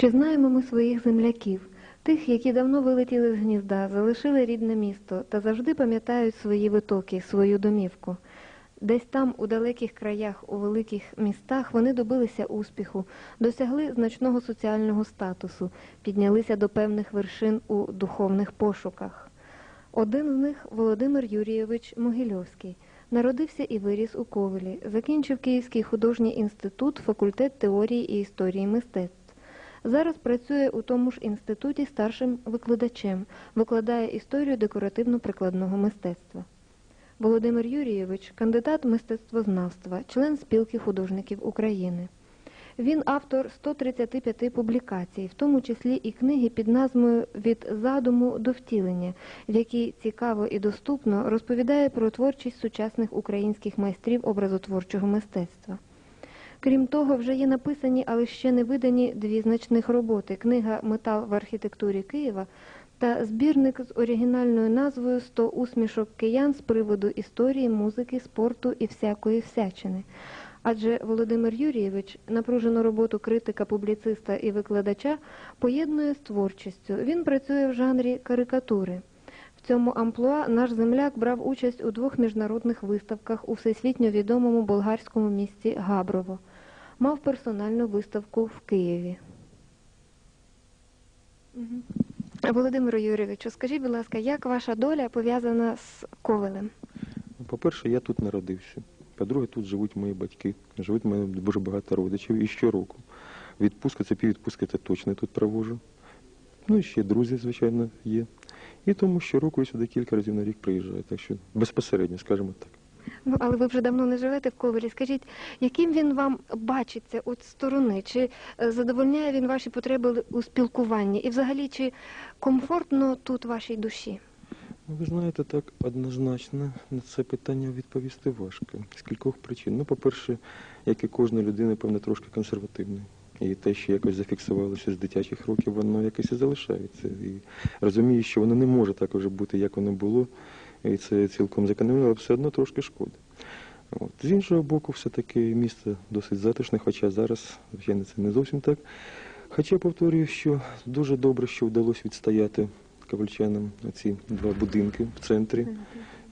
Чи знаємо ми своїх земляків, тих, які давно вилетіли з гнізда, залишили рідне місто та завжди пам'ятають свої витоки, свою домівку? Десь там, у далеких краях, у великих містах, вони добилися успіху, досягли значного соціального статусу, піднялися до певних вершин у духовних пошуках. Один з них Володимир Юрійович Могильовський. Народився і виріс у Ковелі, закінчив Київський художній інститут, факультет теорії і історії мистецтв. Зараз працює у тому ж інституті старшим викладачем, викладає історію декоративно-прикладного мистецтва. Володимир Юрійович кандидат мистецтвознавства, член спілки художників України. Він автор 135 публікацій, в тому числі і книги під назвою Від задуму до втілення, в якій цікаво і доступно розповідає про творчість сучасних українських майстрів образотворчого мистецтва. Крім того, вже є написані, але ще не видані дві значних роботи: книга Метал в архітектурі Києва та збірник з оригінальною назвою «100 усмішок киян з приводу історії, музики, спорту і всякої всячини. Адже Володимир Юрійович напружену роботу критика, публіциста і викладача поєднує з творчістю. Він працює в жанрі карикатури. В цьому амплуа наш земляк брав участь у двох міжнародних виставках у всесвітньо відомому болгарському місті Габрово. Мав персональну виставку в Києві. Володимиру Юрійовичу, скажіть, будь ласка, як ваша доля пов'язана з Ковелем? Ну, По-перше, я тут народився. По-друге, тут живуть мої батьки, живуть мене дуже багато родичів. І щороку відпустка, це піввідпустка, це точно тут провожу. Ну і ще друзі, звичайно, є. І тому щороку я сюди кілька разів на рік приїжджаю. Так що безпосередньо, скажімо так. Ну, але ви вже давно не живете в Ковелі. Скажіть, яким він вам бачиться от сторони? Чи е, задовольняє він ваші потреби у спілкуванні? І взагалі, чи комфортно тут вашій душі? Ну, Ви знаєте, так однозначно на це питання відповісти важко. З кількох причин. Ну, по-перше, як і кожна людина, певно, трошки консервативна. І те, що якось зафіксувалося з дитячих років, воно якось і залишається. І розумію, що воно не може так вже бути, як воно було. І це цілком закономірно, але все одно трошки шкода. От. З іншого боку, все-таки місто досить затишне, хоча зараз, звичайно, це не зовсім так. Хоча повторюю, що дуже добре, що вдалося відстояти ковальчанам ці два будинки в центрі.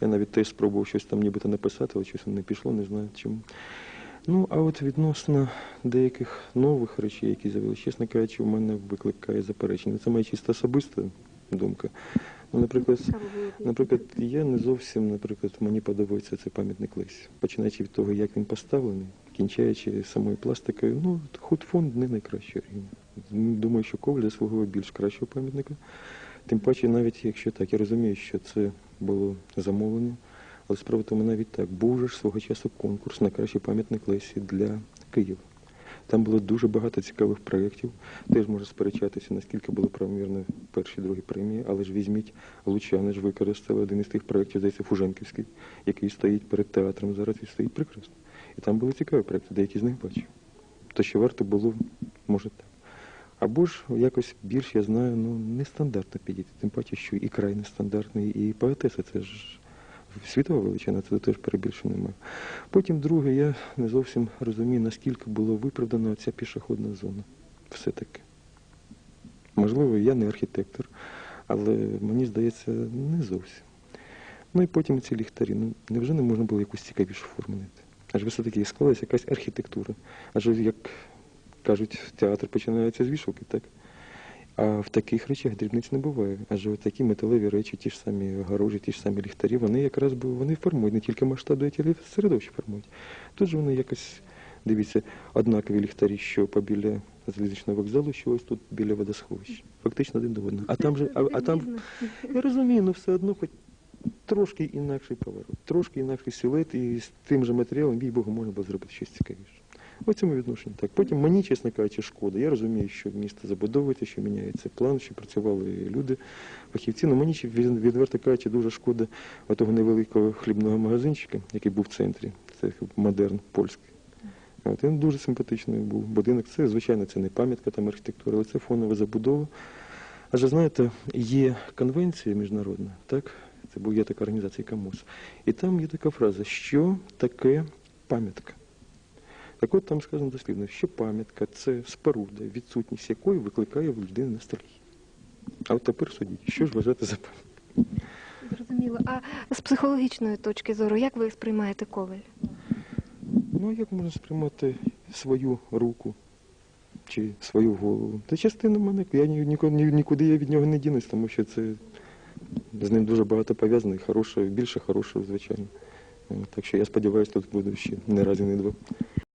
Я навіть теж спробував щось там нібито написати, але щось не пішло, не знаю чому. Ну, а от відносно деяких нових речей, які з'явилися, чесно кажучи, у мене викликає заперечення. Це моя чисто особиста думка. Ну, наприклад, наприклад, я не зовсім, наприклад, мені подобається цей пам'ятник Лесі. Починаючи від того, як він поставлений, кінчаючи самою пластикою, ну, худфонд не найкращий рівень. Думаю, що Коваль заслуговує більш кращого пам'ятника. Тим паче, навіть якщо так, я розумію, що це було замовлення, але справа тому навіть так, був же ж свого часу конкурс на кращий пам'ятник Лесі для Києва. Там було дуже багато цікавих проєктів. Теж можна сперечатися, наскільки було правомірно перші, другі премії, але ж візьміть, Лучани ж використали один із тих проєктів, здається, Фуженківський, який стоїть перед театром зараз і стоїть прекрасно. І там були цікаві проєкти, деякі з них бачив. То, що варто було, може так. Або ж якось більш, я знаю, ну, нестандартно підійти. Тим паче, що і край нестандартний, і поетеса це ж світова величина, це теж перебільшення немає. Потім, друге, я не зовсім розумію, наскільки було виправдана ця пішохідна зона. Все-таки. Можливо, я не архітектор, але мені здається, не зовсім. Ну і потім ці ліхтарі. Ну, невже не можна було якусь цікавішу формулити? Адже все-таки склалася якась архітектура. Адже, як кажуть, театр починається з вішалки, так? А в таких речах дрібниць не буває. Адже такі металеві речі, ті ж самі огорожі, ті ж самі ліхтарі, вони якраз вони формують не тільки масштаб але й середовище формують. Тут же вони якось, дивіться, однакові ліхтарі, що побіля залізничного вокзалу, що ось тут біля водосховища. Фактично один до одного. А там же, а, а там, я розумію, ну все одно хоч трошки інакший поворот, трошки інакший силует, і з тим же матеріалом, їй Богу, можна було зробити щось цікавіше. У цьому відношенні так. Потім мені, чесно кажучи, шкода. Я розумію, що місто забудовується, що міняється план, що працювали люди, фахівці. Ну мені відверто кажучи, дуже шкода того невеликого хлібного магазинчика, який був в центрі. Це модерн польський. От, він дуже симпатичний був будинок. Це, звичайно, це не пам'ятка там архітектури, але це фонова забудова. Адже знаєте, є конвенція міжнародна, так? Це був є така організація КАМОС. І там є така фраза, що таке пам'ятка. Так от там сказано дослівно, що пам'ятка це споруда, відсутність якої викликає в людини ностальгію. А от тепер судіть, що ж вважати за пам'ятку? Зрозуміло. А з психологічної точки зору, як ви сприймаєте коваль? Ну, як можна сприймати свою руку чи свою голову? Це частина мене. Я ні- ніколи, ні- нікуди я від нього не дінусь, тому що це з ним дуже багато пов'язано і хороше, більше хорошого, звичайно. Е, Так що я сподіваюся, тут буду ще не раз і не два.